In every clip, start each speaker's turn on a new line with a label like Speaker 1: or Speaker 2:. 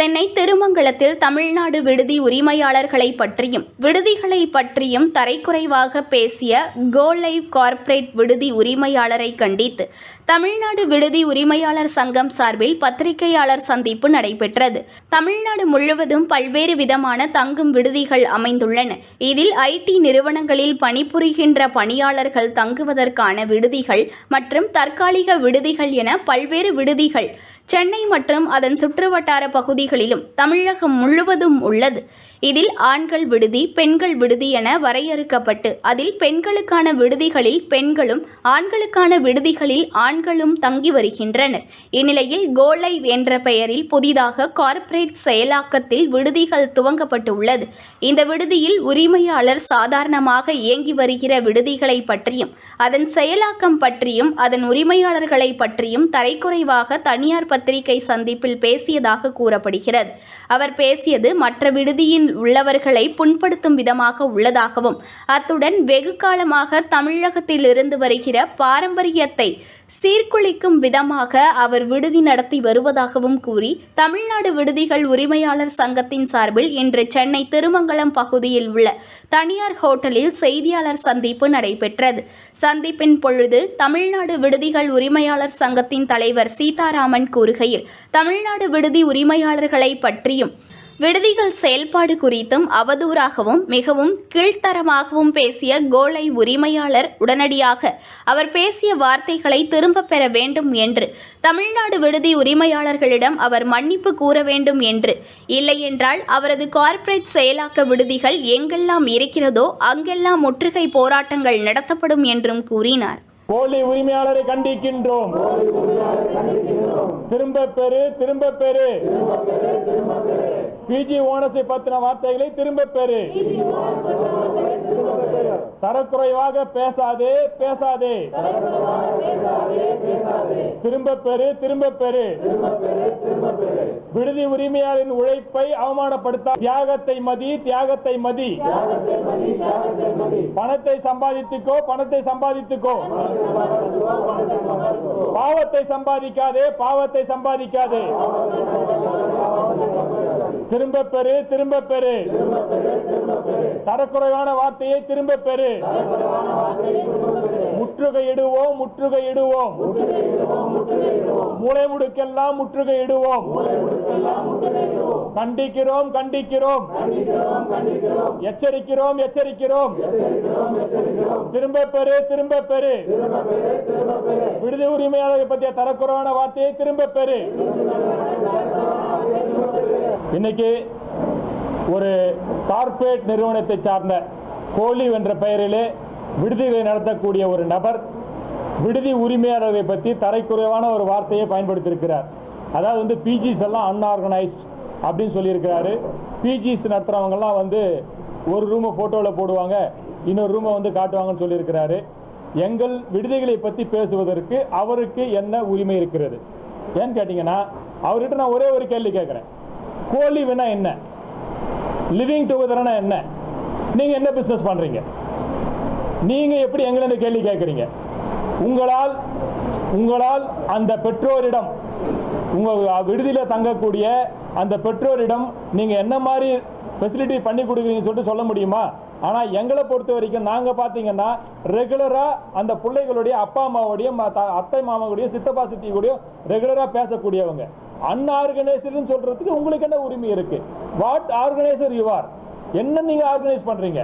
Speaker 1: சென்னை திருமங்கலத்தில் தமிழ்நாடு விடுதி உரிமையாளர்களை பற்றியும் விடுதிகளை பற்றியும் தரைக்குறைவாக பேசிய கோ லைவ் கார்ப்பரேட் விடுதி உரிமையாளரை கண்டித்து தமிழ்நாடு விடுதி உரிமையாளர் சங்கம் சார்பில் பத்திரிகையாளர் சந்திப்பு நடைபெற்றது. தமிழ்நாடு முழுவதும் பல்வேறு விதமான தங்கும் விடுதிகள் அமைந்துள்ளன. இதில் ஐடி நிறுவனங்களில் பணிபுரிகின்ற பணியாளர்கள் தங்குவதற்கான விடுதிகள் மற்றும் தற்காலிக விடுதிகள் என பல்வேறு விடுதிகள் சென்னை மற்றும் அதன் சுற்றுவட்டார பகுதிகளிலும் தமிழகம் முழுவதும் உள்ளது. இதில் ஆண்கள் விடுதி பெண்கள் விடுதி என வரையறுக்கப்பட்டு அதில் பெண்களுக்கான விடுதிகளில் பெண்களும் ஆண்களுக்கான விடுதிகளில் ஆண்களும் தங்கி வருகின்றனர். இந்நிலையில் கோலை என்ற பெயரில் புதிதாக கார்ப்பரேட் செயலாக்கத்தில் விடுதிகள் துவங்கப்பட்டு உள்ளது இந்த விடுதியில் உரிமையாளர் சாதாரணமாக இயங்கி வருகிற விடுதிகளை பற்றியும் அதன் செயலாக்கம் பற்றியும் அதன் உரிமையாளர்களை பற்றியும் தரைக்குறைவாக தனியார் பத்திரிகை சந்திப்பில் பேசியதாக கூறப்படுகிறது. அவர் பேசியது மற்ற விடுதியின் உள்ளவர்களை புண்படுத்தும் விதமாக உள்ளதாகவும் அத்துடன் வெகு காலமாக தமிழகத்தில் இருந்து வருகிற பாரம்பரியத்தை சீர்குலைக்கும் விதமாக அவர் விடுதி நடத்தி வருவதாகவும் கூறி தமிழ்நாடு விடுதிகள் உரிமையாளர் சங்கத்தின் சார்பில் இன்று சென்னை திருமங்கலம் பகுதியில் உள்ள தனியார் ஹோட்டலில் செய்தியாளர் சந்திப்பு நடைபெற்றது. சந்திப்பின் பொழுது தமிழ்நாடு விடுதிகள் உரிமையாளர் சங்கத்தின் தலைவர் சீதாராமன் கூறுகையில் தமிழ்நாடு விடுதி உரிமையாளர்களை பற்றியும் விடுதிகள் செயல்பாடு குறித்தும் அவதூறாகவும் மிகவும் கீழ்த்தரமாகவும் பேசிய கோலை உரிமையாளர் உடனடியாக அவர் பேசிய வார்த்தைகளை திரும்பப் பெற வேண்டும் என்று தமிழ்நாடு விடுதி உரிமையாளர்களிடம் அவர் மன்னிப்பு கூற வேண்டும் என்று இல்லையென்றால் அவரது கார்ப்பரேட் செயலாக்க விடுதிகள் எங்கெல்லாம் இருக்கிறதோ அங்கெல்லாம் முற்றுகை போராட்டங்கள் நடத்தப்படும் என்றும் கூறினார்.
Speaker 2: கோழி உரிமையாளரை கண்டிக்கின்றோம். திரும்ப பெறு திரும்ப பெறு. பிஜி ஓனஸை பத்தின வார்த்தைகளை திரும்ப பெறு. தரக்குறைவாக பேசாதே பேசாதே. திரும்ப பெறு திரும்ப பெறு. விடுதி உரிமையாளரின் உழைப்பை அவமானப்படுத்த தியாகத்தை மதி தியாகத்தை மதி. பணத்தை சம்பாதித்துக்கோ பணத்தை சம்பாதித்துக்கோ. பாவத்தை சம்பாதிக்காதே பாவத்தை சம்பாதிக்காதே. திரும்ப பெறு திரும்ப பெறு. தரக்குறைவான வார்த்தையை திரும்ப பெறு. முற்றுகையிடுவோம் முற்றுகையிடுவோம். மூளை முடுக்கெல்லாம் முற்றுகையிடுவோம். கண்டிக்கிறோம் கண்டிக்கிறோம். எச்சரிக்கிறோம் எச்சரிக்கிறோம். திரும்ப பெறு திரும்ப பெறு. விடுதி உரிமையாளர்கள் பற்றிய தரக்குறவான வார்த்தையை திரும்ப பெறு. இன்னைக்கு ஒரு கார்பரேட் நிறுவனத்தை சார்ந்த கோலி என்ற பெயரிலே விடுதிகளை நடத்தக்கூடிய ஒரு நபர் விடுதி உரிமையாளரை பற்றி தரைக்குறைவான ஒரு வார்த்தையை பயன்படுத்தியிருக்கிறார். அதாவது வந்து பிஜிஸ் எல்லாம் அன்ஆர்கனைஸ்ட் அப்படின்னு சொல்லியிருக்கிறாரு. பிஜிஸ் நடத்துகிறவங்கெல்லாம் வந்து ஒரு ரூமை ஃபோட்டோவில் போடுவாங்க இன்னொரு ரூமை வந்து காட்டுவாங்கன்னு சொல்லியிருக்கிறாரு. எங்கள் விடுதிகளை பற்றி பேசுவதற்கு அவருக்கு என்ன உரிமை இருக்கிறது? ஏன்னு கேட்டிங்கன்னா அவர்கிட்ட நான் ஒரே ஒரு கேள்வி கேட்குறேன். கோலி வேணா என்ன? லிவிங் டுகெதர்னா என்ன? நீங்கள் என்ன பிஸ்னஸ் பண்ணுறீங்க நீங்கள் எப்படி எங்களை கேள்வி கேட்குறீங்க உங்களால் உங்களால் அந்த பெற்றோரிடம் உங்கள் விடுதியில் தங்கக்கூடிய அந்த பெற்றோரிடம் நீங்கள் என்ன மாதிரி ஃபெசிலிட்டி பண்ணி கொடுக்குறீங்கன்னு சொல்லிட்டு சொல்ல முடியுமா? ஆனால் எங்களை பொறுத்த வரைக்கும் நாங்கள் பார்த்தீங்கன்னா ரெகுலராக அந்த பிள்ளைகளுடைய அப்பா அம்மாவோடைய த- அத்தை மாமாவுடைய சித்தப்பா சித்தியோடைய ரெகுலராக பேசக்கூடியவங்க. அன்ஆர்கனைஸ்டுன்னு சொல்கிறதுக்கு உங்களுக்கு என்ன உரிமை இருக்குது வாட் ஆர்கனைசர் யூ ஆர் என்ன நீங்கள் ஆர்கனைஸ் பண்ணுறீங்க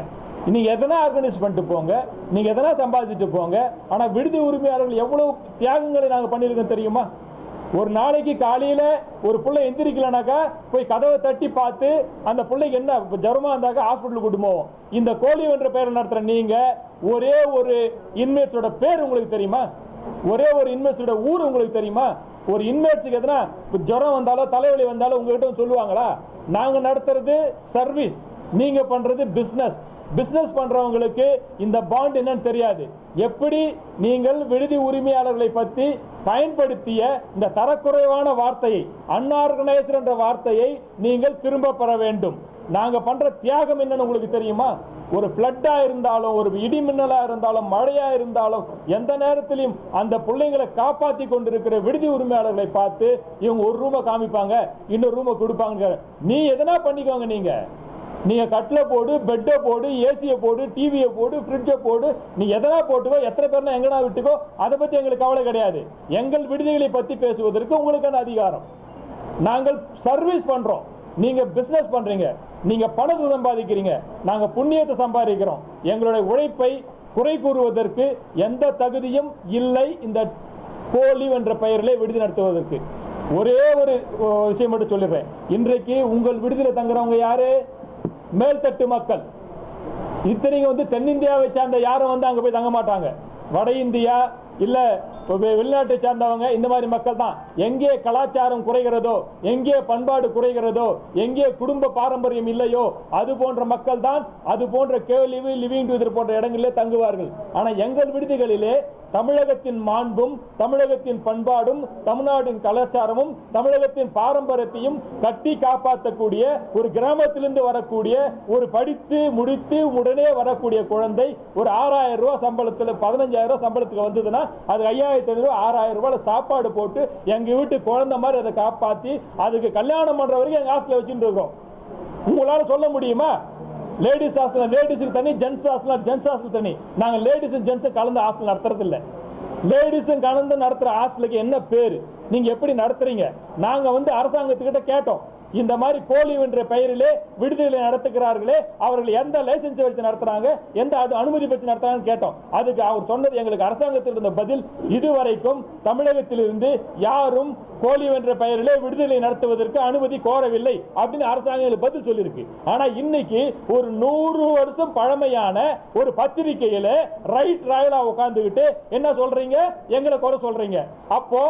Speaker 2: நீங்கள் எதனா ஆர்கனைஸ் பண்ணிட்டு போங்க. நீங்கள் எதனா சம்பாதிச்சுட்டு போங்க. ஆனால் விடுதி உரிமையாளர்கள் எவ்வளோ தியாகங்களை நாங்கள் பண்ணியிருக்கோம் தெரியுமா? ஒரு நாளைக்கு காலையில் ஒரு பிள்ளை எந்திரிக்கலனாக்கா போய் கதவை தட்டி பார்த்து அந்த பிள்ளைக்கு என்ன இப்போ ஜுரமாக இருந்தாக்கா ஹாஸ்பிட்டலுக்கு கூட்டு போவோம். இந்த கோழி என்ற பெயர் நடத்துகிற நீங்கள் ஒரே ஒரு இன்மேட்ஸோட பேர் உங்களுக்கு தெரியுமா? ஒரே ஒரு இன்வெஸ்டோட ஊர் உங்களுக்கு தெரியுமா? ஒரு இன்வெஸ்ட்டுக்கு எதனா இப்போ ஜுரம் வந்தாலோ தலைவலி வந்தாலோ உங்ககிட்ட சொல்லுவாங்களா? நாங்கள் நடத்துறது சர்வீஸ் நீங்கள் பண்ணுறது பிஸ்னஸ் பிஸ்னஸ் பண்ணுறவங்களுக்கு இந்த பாண்ட் என்னன்னு தெரியாது. எப்படி நீங்கள் விடுதி உரிமையாளர்களை பற்றி பயன்படுத்திய இந்த தரக்குறைவான வார்த்தையை அன்ஆர்கனைசர் என்ற வார்த்தையை நீங்கள் திரும்ப பெற வேண்டும். நாங்கள் பண்ணுற தியாகம் என்னன்னு உங்களுக்கு தெரியுமா? ஒரு ஃப்ளட்டாக இருந்தாலும் ஒரு இடிமின்னலாக இருந்தாலும் மழையாக இருந்தாலும் எந்த நேரத்திலையும் அந்த பிள்ளைங்களை காப்பாற்றி கொண்டிருக்கிற விடுதி உரிமையாளர்களை பார்த்து இவங்க ஒரு ரூமை காமிப்பாங்க இன்னொரு ரூமை கொடுப்பாங்க. நீ எதனா பண்ணிக்கோங்க நீங்கள் நீங்கள் கட்டில் போடு பெட்டை போடு ஏசியை போடு டிவியை போடு ஃப்ரிட்ஜை போடு நீ எதனா போட்டுக்கோ எத்தனை பேர்னா எங்கனா விட்டுக்கோ அதை பற்றி எங்களுக்கு கவலை கிடையாது. எங்கள் விடுதிகளை பற்றி பேசுவதற்கு உங்களுக்கான அதிகாரம். நாங்கள் சர்வீஸ் பண்ணுறோம் நீங்கள் பிஸ்னஸ் பண்ணுறீங்க நீங்கள் பணத்தை சம்பாதிக்கிறீங்க. நாங்கள் புண்ணியத்தை சம்பாதிக்கிறோம். எங்களுடைய உழைப்பை குறை கூறுவதற்கு எந்த தகுதியும் இல்லை இந்த கோலி என்ற பெயரிலே விடுதி நடத்துவதற்கு. ஒரே ஒரு விஷயம் மட்டும் சொல்லிடுறேன். இன்றைக்கு உங்கள் விடுதியில் தங்குறவங்க யாரு? மேல்தட்டு மக்கள். இத்தனைக்கு வந்து தென்னிந்தியாவை சார்ந்த யாரும் வந்து அங்கே போய் தங்க மாட்டாங்க. வட இந்தியா இல்லை வெளிநாட்டை சார்ந்தவங்க இந்த மாதிரி மக்கள் தான். எங்கே கலாச்சாரம் குறைகிறதோ எங்கே பண்பாடு குறைகிறதோ எங்கே குடும்ப பாரம்பரியம் இல்லையோ அது போன்ற மக்கள் தான் அது போன்ற கேலிவு லிவிங் டூதர் போன்ற இடங்களிலே தங்குவார்கள். ஆனால் எங்கள் விடுதிகளிலே தமிழகத்தின் மாண்பும் தமிழகத்தின் பண்பாடும் தமிழ்நாட்டின் கலாச்சாரமும் தமிழகத்தின் பாரம்பரியத்தையும் கட்டி காப்பாற்றக்கூடிய ஒரு கிராமத்திலிருந்து வரக்கூடிய ஒரு படித்து முடித்து உடனே வரக்கூடிய குழந்தை ஒரு ஆறாயிரம் ரூபா சம்பளத்தில் பதினஞ்சாயிரம் ரூபா சம்பளத்துக்கு வந்ததுன்னா அது ஐயாயிரத்தி ஐநூறு ஆறாயிரம் ரூபாயில் சாப்பாடு போட்டு எங்கள் வீட்டு குழந்த மாதிரி அதை காப்பாற்றி அதுக்கு கல்யாணம் பண்ணுற வரைக்கும் எங்கள் ஹாஸ்டலில் வச்சுட்டு இருக்கோம். உங்களால் சொல்ல முடியுமா? லேடிஸ் ஹாஸ்டல் லேடிஸுக்கு தனி ஜென்ஸ் ஹாஸ்டல் ஜென்ஸ் ஹாஸ்டல் தனி. நாங்கள் லேடிஸும் ஜென்ஸும் கலந்து ஹாஸ்டல் நடத்துறது இல்லை. லேடிஸும் கலந்து நடத்துகிற ஹாஸ்டலுக்கு என்ன பேர்? நீங்கள் எப்படி நடத்துகிறீங்க நாங்கள் வந்து அரசாங்கத்துக்கிட்ட கேட்டோம். இந்த மாதிரி கோழி என்ற பெயரிலே விடுதிகளை நடத்துகிறார்களே அவர்கள் எந்த லைசன்ஸ் வச்சு நடத்துறாங்க எந்த அனுமதி பெற்று நடத்துறாங்கன்னு கேட்டோம். அதுக்கு அவர் சொன்னது எங்களுக்கு அரசாங்கத்தில் இருந்த பதில் இதுவரைக்கும் தமிழகத்திலிருந்து யாரும் கோழி என்ற பெயரிலே விடுதலை நடத்துவதற்கு அனுமதி கோரவில்லை அப்படின்னு அரசாங்கம் பதில் சொல்லியிருக்கு. ஆனா இன்னைக்கு ஒரு நூறு வருஷம் பழமையான ஒரு பத்திரிகையில ரைட் ராயலா உட்கார்ந்துகிட்டு என்ன சொல்றீங்க? எங்களை குறை சொல்றீங்க. அப்போ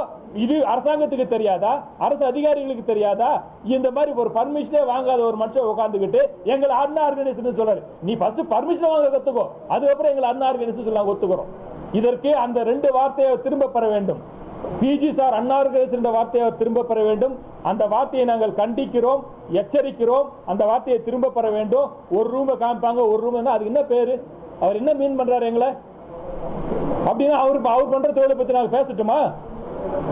Speaker 2: இது அரசாங்கத்துக்கு தெரியாதா? அரசு அதிகாரிகளுக்கு தெரியாதா? இந்த மாதிரி ஒரு பர்மிஷனே வாங்காத ஒரு மனுஷன் உட்காந்துக்கிட்டு எங்களை அண்ணா ஆர்கனைசேஷன் சொல்றாரு. நீ ஃபர்ஸ்ட் பர்மிஷன் வாங்க கத்துக்கோ. அதுக்கப்புறம் எங்களை அண்ணா ஆர்கனைசேஷன் நாங்கள் ஒத்துக்கிறோம். இதற்கு அந்த ரெண்டு வார்த்தையை திரும்ப பெற வேண்டும். பிஜி சார் அன்னார்கனைசேஷன் என்ற வார்த்தையை அவர் திரும்ப பெற வேண்டும். அந்த வார்த்தையை நாங்கள் கண்டிக்கிறோம் எச்சரிக்கிறோம். அந்த வார்த்தையை திரும்ப பெற வேண்டும். ஒரு ரூமை காமிப்பாங்க ஒரு ரூம் அதுக்கு என்ன பேர்? அவர் என்ன மீன் பண்ணுறாரு எங்களை? அப்படின்னா அவர் அவர் பண்ணுற தொழிலை பற்றி நாங்கள் பேசட்டுமா?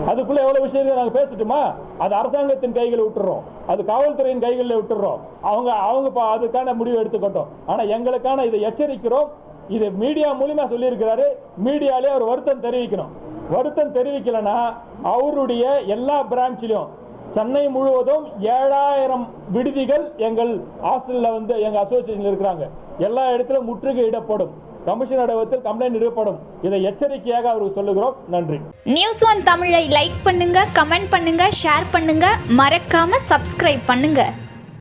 Speaker 2: அதுக்குள்ள எவ்வளவு விஷயங்கள் நாங்கள் பேசட்டுமா? அது அரசாங்கத்தின் கைகளை விட்டுறோம். அது காவல்துறையின் கைகளில் விட்டுறோம். அவங்க அவங்க பா- அதுக்கான முடிவு எடுத்துக்கட்டும். ஆனால் எங்களுக்கான இதை எச்சரிக்கிறோம். இது மீடியா மூலியமா சொல்லியிருக்கிறாரு. மீடியாலே அவர் வருத்தம் தெரிவிக்கணும். வருத்தம் தெரிவிக்கலைன்னா அவருடைய எல்லா பிரான்ச்சிலையும் சென்னை முழுவதும் ஏழாயிரம் விடுதிகள் எங்கள் ஹாஸ்டலில் வந்து எங்கள் அசோசியேஷனில் இருக்கிறாங்க. எல்லா இடத்துலையும் முற்றுகையிடப்படும். அலுவலகத்தில் கம்ப்ளைண்ட் நிறுவப்படும் இதை எச்சரிக்கையாக அவருக்கு சொல்லுகிறோம். நன்றி.
Speaker 1: நியூஸ் ஒன் தமிழை லைக் பண்ணுங்க கமெண்ட் பண்ணுங்க ஷேர் பண்ணுங்க. மறக்காம சப்ஸ்கிரைப் பண்ணுங்க.